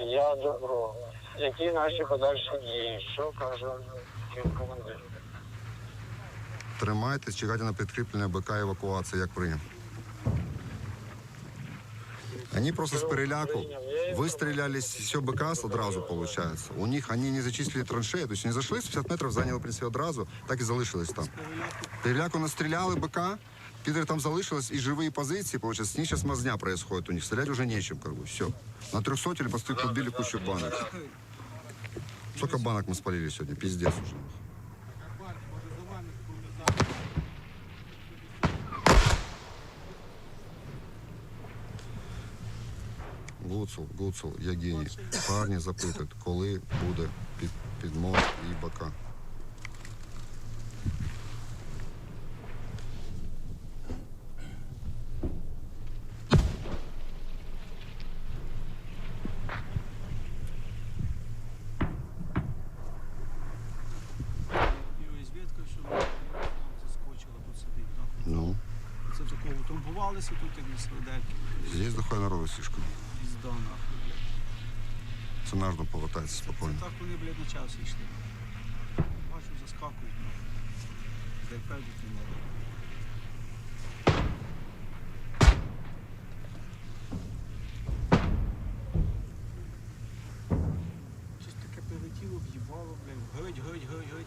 я добро. Які наші подальші дії? Що каже командир? Тримайтесь, чекайте на підкріплення БК евакуація, як прийняв. Они просто с переляку выстрелили с все БК одразу, получается. У них они не зачистили траншею, то тобто есть не зайшли, 50 метрів заняли в принципі, одразу, так і залишились там. Переляку настріляли БК, Пидоры там залишилось, и живые позиции, получается, с ней сейчас мазня происходит у них. Стрелять уже нечем, как бы, все. На 300 или посты подбили кучу банок. Сколько банок мы спалили сегодня, пиздец уже. Гуцул, Гуцул, я геній. Парні запитають, коли буде під, підмор бока. Штурмувалися тут як на солдатів. Здесь дохай народу слишком. Пізда нахуй, блядь. Це можна повертається спокійно. Так вони, блядь, на час йшли. Бачу, заскакують. Де певдуть не треба. Щось таке прилетіло, в'їбало, блядь. Горить, горить, горить, горить.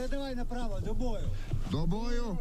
Передавай направо, до бою. До бою.